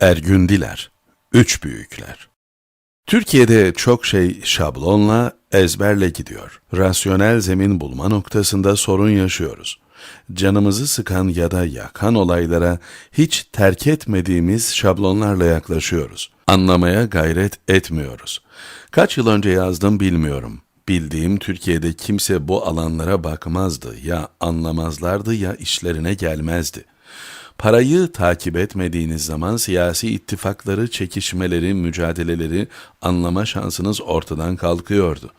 Ergün Diler, Üç Büyükler Türkiye'de çok şey şablonla, ezberle gidiyor. Rasyonel zemin bulma noktasında sorun yaşıyoruz. Canımızı sıkan ya da yakan olaylara hiç terk etmediğimiz şablonlarla yaklaşıyoruz. Anlamaya gayret etmiyoruz. Kaç yıl önce yazdım bilmiyorum. Bildiğim Türkiye'de kimse bu alanlara bakmazdı. Ya anlamazlardı ya işlerine gelmezdi. Parayı takip etmediğiniz zaman siyasi ittifakları, çekişmeleri, mücadeleleri anlama şansınız ortadan kalkıyordu.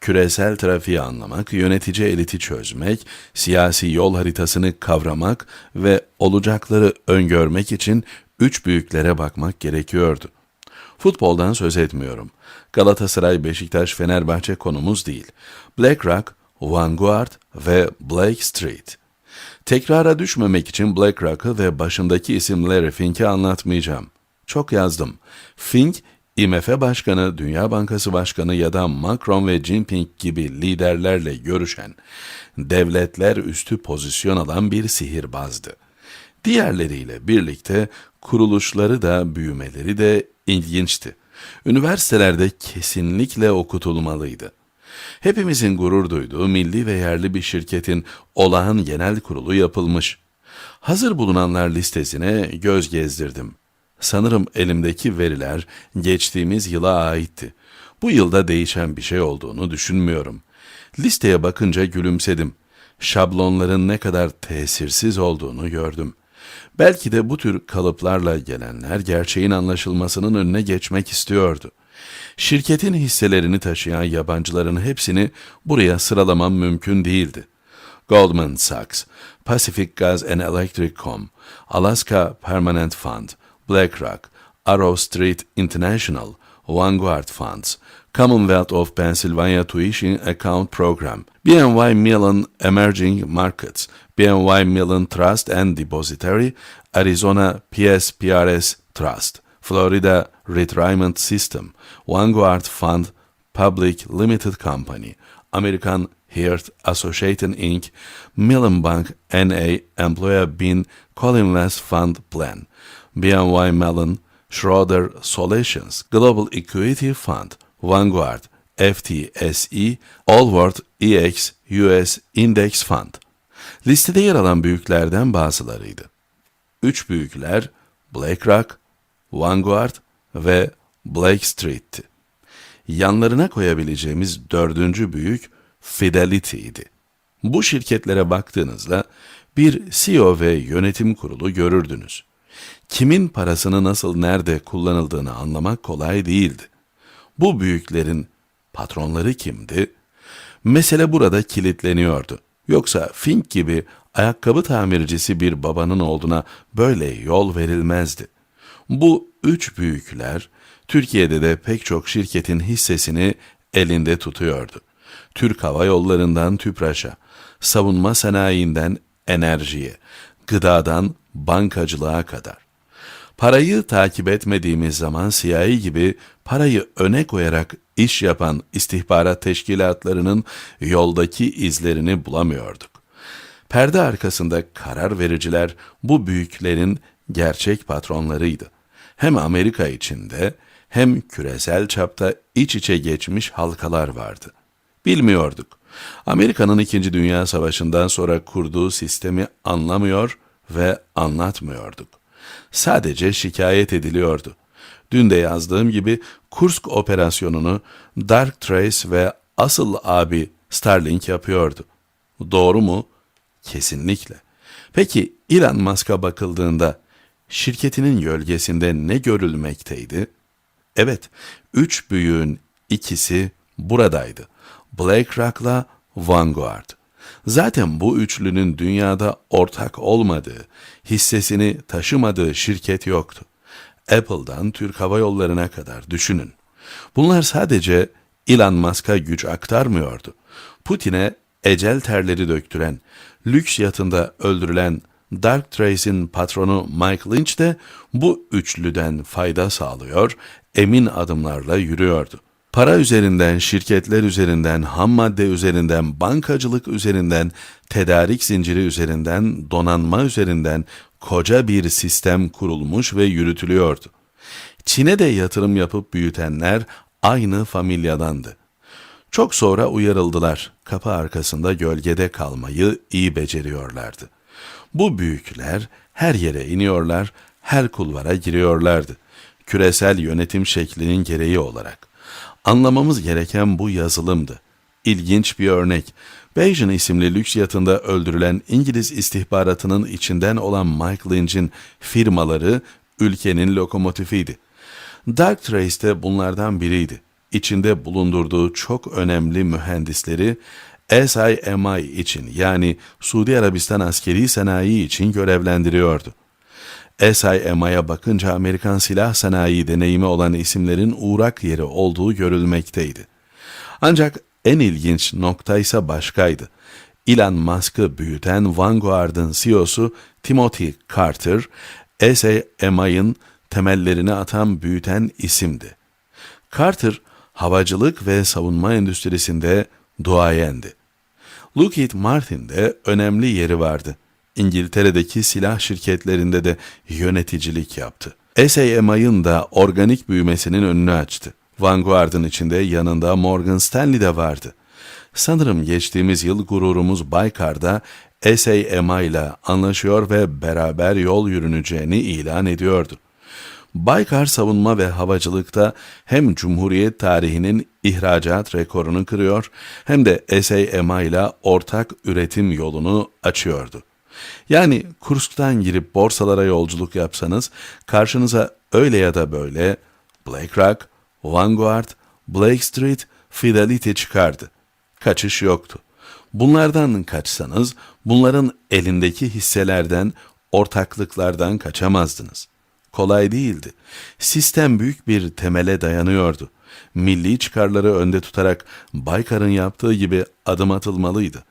Küresel trafiği anlamak, yönetici eliti çözmek, siyasi yol haritasını kavramak ve olacakları öngörmek için üç büyüklere bakmak gerekiyordu. Futboldan söz etmiyorum. Galatasaray, Beşiktaş, Fenerbahçe konumuz değil. BlackRock, Vanguard ve Blake Street. Tekrara düşmemek için BlackRock'ı ve başındaki isim Larry Fink'i anlatmayacağım. Çok yazdım. Fink, IMF Başkanı, Dünya Bankası Başkanı ya da Macron ve Jinping gibi liderlerle görüşen, devletler üstü pozisyon alan bir sihirbazdı. Diğerleriyle birlikte kuruluşları da büyümeleri de ilginçti. Üniversitelerde kesinlikle okutulmalıydı. Hepimizin gurur duyduğu milli ve yerli bir şirketin olağan genel kurulu yapılmış. Hazır bulunanlar listesine göz gezdirdim. Sanırım elimdeki veriler geçtiğimiz yıla aitti. Bu yılda değişen bir şey olduğunu düşünmüyorum. Listeye bakınca gülümsedim. Şablonların ne kadar tesirsiz olduğunu gördüm. Belki de bu tür kalıplarla gelenler gerçeğin anlaşılmasının önüne geçmek istiyordu. Şirketin hisselerini taşıyan yabancıların hepsini buraya sıralamam mümkün değildi. Goldman Sachs, Pacific Gas and Electric Com, Alaska Permanent Fund, BlackRock, Arrow Street International, Vanguard Funds, Commonwealth of Pennsylvania Tuition Account Program, BNY Mellon Emerging Markets, BNY Mellon Trust and Depository, Arizona PSPRS Trust, Florida Retirement System, Vanguard Fund Public Limited Company, American Heart Association Inc., Mellon Bank NA Employer Bean Collins Fund Plan, BNY Mellon, Schroeder Solutions, Global Equity Fund, Vanguard, FTSE, Allward EX US Index Fund. Listede yer alan büyüklerden bazılarıydı. Üç büyükler BlackRock, Vanguard ve Blake Street'ti. Yanlarına koyabileceğimiz dördüncü büyük Fidelity'ydi. Bu şirketlere baktığınızda bir CEO ve yönetim kurulu görürdünüz. Kimin parasını nasıl nerede kullanıldığını anlamak kolay değildi. Bu büyüklerin patronları kimdi? Mesele burada kilitleniyordu. Yoksa Fink gibi ayakkabı tamircisi bir babanın olduğuna böyle yol verilmezdi. Bu üç büyükler Türkiye'de de pek çok şirketin hissesini elinde tutuyordu. Türk Hava Yolları'ndan TÜPRAŞ'a, savunma sanayinden enerjiye, gıdadan bankacılığa kadar. Parayı takip etmediğimiz zaman CIA gibi parayı öne koyarak iş yapan istihbarat teşkilatlarının yoldaki izlerini bulamıyorduk. Perde arkasında karar vericiler bu büyüklerin gerçek patronlarıydı. Hem Amerika içinde hem küresel çapta iç içe geçmiş halkalar vardı. Bilmiyorduk. Amerika'nın İkinci Dünya Savaşı'ndan sonra kurduğu sistemi anlamıyor ve anlatmıyorduk. Sadece şikayet ediliyordu. Dün de yazdığım gibi Kursk operasyonunu Dark Trace ve asıl abi Starlink yapıyordu. Doğru mu? Kesinlikle. Peki Elon Musk'a bakıldığında şirketinin gölgesinde ne görülmekteydi? Evet, üç büyüğün ikisi buradaydı. BlackRock'la Vanguard. Zaten bu üçlünün dünyada ortak olmadığı, hissesini taşımadığı şirket yoktu. Apple'dan Türk Hava Yolları'na kadar düşünün. Bunlar sadece Elon Musk'a güç aktarmıyordu. Putin'e ecel terleri döktüren, lüks yatında öldürülen Dark Trace'in patronu Mike Lynch de bu üçlüden fayda sağlıyor, emin adımlarla yürüyordu. Para üzerinden, şirketler üzerinden, ham madde üzerinden, bankacılık üzerinden, tedarik zinciri üzerinden, donanma üzerinden, koca bir sistem kurulmuş ve yürütülüyordu. Çin'e de yatırım yapıp büyütenler aynı familyadandı. Çok sonra uyarıldılar. Kapı arkasında gölgede kalmayı iyi beceriyorlardı. Bu büyükler her yere iniyorlar, her kulvara giriyorlardı. Küresel yönetim şeklinin gereği olarak. Anlamamız gereken bu yazılımdı. İlginç bir örnek. Bayesian isimli lüks yatında öldürülen İngiliz istihbaratının içinden olan Mike Lynch'in firmaları ülkenin lokomotifiydi. Dark Trace de bunlardan biriydi. İçinde bulundurduğu çok önemli mühendisleri SIMI için yani Suudi Arabistan askeri sanayi için görevlendiriyordu. SIMI'ye bakınca Amerikan silah sanayi deneyimi olan isimlerin uğrak yeri olduğu görülmekteydi. Ancak en ilginç nokta ise başkaydı. Elon Musk'ı büyüten Vanguard'ın CEO'su Timothy Carter, SIMI'ın temellerini atan büyüten isimdi. Carter, havacılık ve savunma endüstrisinde duayendi. Lockheed Martin'de önemli yeri vardı. İngiltere'deki silah şirketlerinde de yöneticilik yaptı. SAMI'ın da organik büyümesinin önünü açtı. Vanguard'ın içinde yanında Morgan Stanley de vardı. Sanırım geçtiğimiz yıl gururumuz Baykar'da SAMI ile anlaşıyor ve beraber yol yürüneceğini ilan ediyordu. Baykar savunma ve havacılıkta hem Cumhuriyet tarihinin ihracat rekorunu kırıyor hem de SAMI ile ortak üretim yolunu açıyordu. Yani Kursk'tan girip borsalara yolculuk yapsanız karşınıza öyle ya da böyle BlackRock, Vanguard, Blake Street, Fidelity çıkardı. Kaçış yoktu. Bunlardan kaçsanız bunların elindeki hisselerden, ortaklıklardan kaçamazdınız. Kolay değildi. Sistem büyük bir temele dayanıyordu. Milli çıkarları önde tutarak Baykar'ın yaptığı gibi adım atılmalıydı.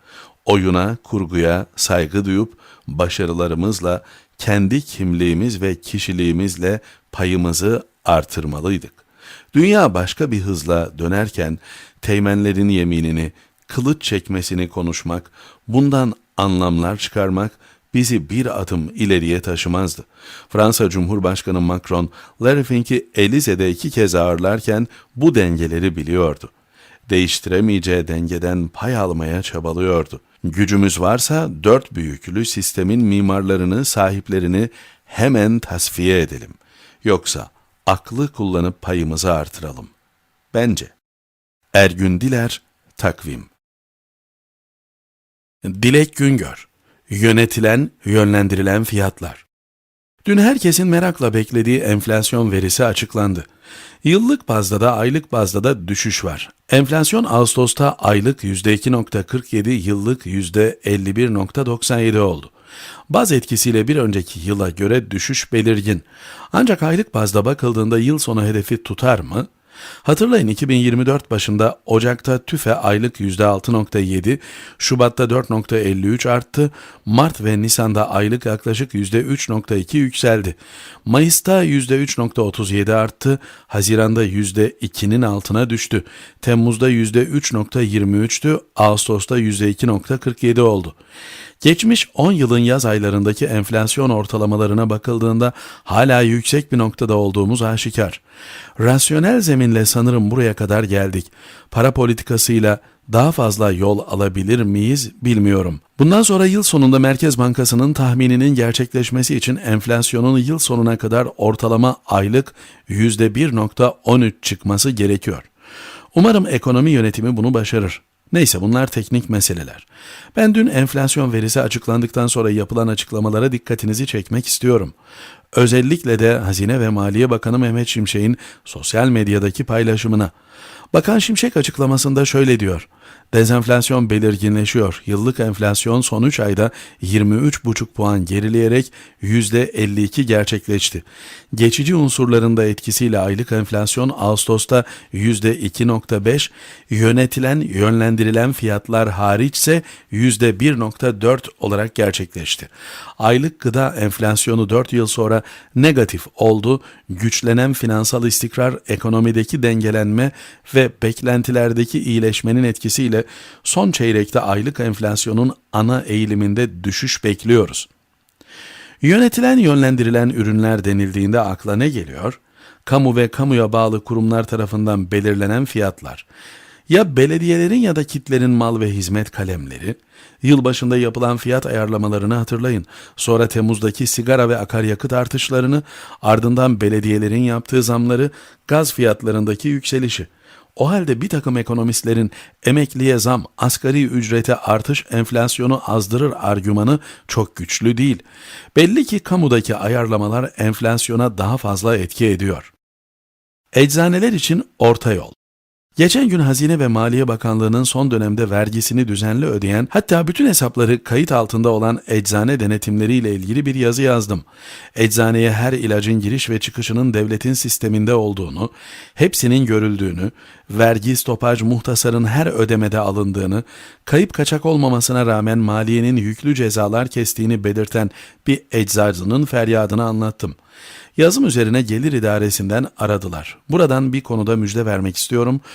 Oyuna, kurguya saygı duyup başarılarımızla, kendi kimliğimiz ve kişiliğimizle payımızı artırmalıydık. Dünya başka bir hızla dönerken teğmenlerin yeminini, kılıç çekmesini konuşmak, bundan anlamlar çıkarmak bizi bir adım ileriye taşımazdı. Fransa Cumhurbaşkanı Macron, Larry Fink'i Elize'de iki kez ağırlarken bu dengeleri biliyordu. Değiştiremeyeceği dengeden pay almaya çabalıyordu. Gücümüz varsa dört büyüklü sistemin mimarlarını, sahiplerini hemen tasfiye edelim. Yoksa aklı kullanıp payımızı artıralım. Bence. Ergün Diler, Takvim Dilek Güngör Yönetilen, yönlendirilen fiyatlar Dün herkesin merakla beklediği enflasyon verisi açıklandı. Yıllık bazda da aylık bazda da düşüş var. Enflasyon Ağustos'ta aylık %2.47, yıllık %51.97 oldu. Baz etkisiyle bir önceki yıla göre düşüş belirgin. Ancak aylık bazda bakıldığında yıl sonu hedefi tutar mı? Hatırlayın 2024 başında Ocak'ta TÜFE aylık %6.7, Şubat'ta 4.53 arttı, Mart ve Nisan'da aylık yaklaşık %3.2 yükseldi. Mayıs'ta %3.37 arttı, Haziran'da %2'nin altına düştü. Temmuz'da %3.23'tü, Ağustos'ta %2.47 oldu. Geçmiş 10 yılın yaz aylarındaki enflasyon ortalamalarına bakıldığında hala yüksek bir noktada olduğumuz aşikar. Rasyonel zeminle sanırım buraya kadar geldik. Para politikasıyla daha fazla yol alabilir miyiz bilmiyorum. Bundan sonra yıl sonunda Merkez Bankası'nın tahmininin gerçekleşmesi için enflasyonun yıl sonuna kadar ortalama aylık %1.13 çıkması gerekiyor. Umarım ekonomi yönetimi bunu başarır. Neyse bunlar teknik meseleler. Ben dün enflasyon verisi açıklandıktan sonra yapılan açıklamalara dikkatinizi çekmek istiyorum. Özellikle de Hazine ve Maliye Bakanı Mehmet Şimşek'in sosyal medyadaki paylaşımına. Bakan Şimşek açıklamasında şöyle diyor. Dezenflasyon belirginleşiyor. Yıllık enflasyon son 3 ayda 23,5 puan gerileyerek %52 gerçekleşti. Geçici unsurlarında etkisiyle aylık enflasyon Ağustos'ta %2.5, yönetilen yönlendirilen fiyatlar hariçse %1.4 olarak gerçekleşti. Aylık gıda enflasyonu 4 yıl sonra negatif oldu. Güçlenen finansal istikrar, ekonomideki dengelenme ve beklentilerdeki iyileşmenin etkisiyle son çeyrekte aylık enflasyonun ana eğiliminde düşüş bekliyoruz. Yönetilen yönlendirilen ürünler denildiğinde akla ne geliyor? Kamu ve kamuya bağlı kurumlar tarafından belirlenen fiyatlar. Ya belediyelerin ya da kitlerin mal ve hizmet kalemleri, yılbaşında yapılan fiyat ayarlamalarını hatırlayın. Sonra Temmuz'daki sigara ve akaryakıt artışlarını, ardından belediyelerin yaptığı zamları, gaz fiyatlarındaki yükselişi. O halde bir takım ekonomistlerin emekliye zam, asgari ücrete artış enflasyonu azdırır argümanı çok güçlü değil. Belli ki kamudaki ayarlamalar enflasyona daha fazla etki ediyor. Eczaneler için orta yol. Geçen gün Hazine ve Maliye Bakanlığı'nın son dönemde vergisini düzenli ödeyen, hatta bütün hesapları kayıt altında olan eczane denetimleriyle ilgili bir yazı yazdım. Eczaneye her ilacın giriş ve çıkışının devletin sisteminde olduğunu, hepsinin görüldüğünü, vergi stopaj muhtasarın her ödemede alındığını, kayıp kaçak olmamasına rağmen maliyenin yüklü cezalar kestiğini belirten bir eczacının feryadını anlattım. Yazım üzerine gelir idaresinden aradılar. Buradan bir konuda müjde vermek istiyorum.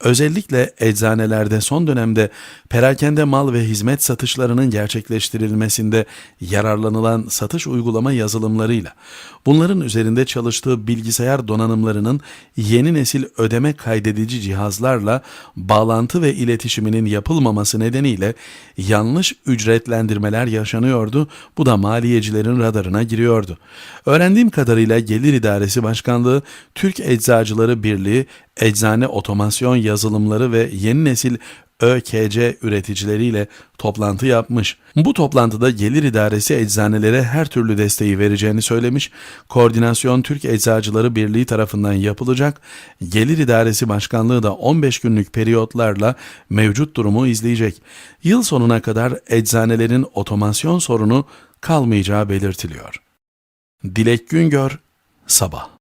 Özellikle eczanelerde son dönemde perakende mal ve hizmet satışlarının gerçekleştirilmesinde yararlanılan satış uygulama yazılımlarıyla bunların üzerinde çalıştığı bilgisayar donanımlarının yeni nesil ödeme kaydedici cihazlarla bağlantı ve iletişiminin yapılmaması nedeniyle yanlış ücretlendirmeler yaşanıyordu. Bu da maliyecilerin radarına giriyordu. Öğrendiğim kadarıyla Gelir İdaresi Başkanlığı, Türk Eczacıları Birliği, eczane otomasyon yazılımları ve yeni nesil ÖKC üreticileriyle toplantı yapmış. Bu toplantıda Gelir İdaresi eczanelere her türlü desteği vereceğini söylemiş. Koordinasyon Türk Eczacıları Birliği tarafından yapılacak. Gelir İdaresi Başkanlığı da 15 günlük periyotlarla mevcut durumu izleyecek. Yıl sonuna kadar eczanelerin otomasyon sorunu kalmayacağı belirtiliyor. Dilek Güngör, Sabah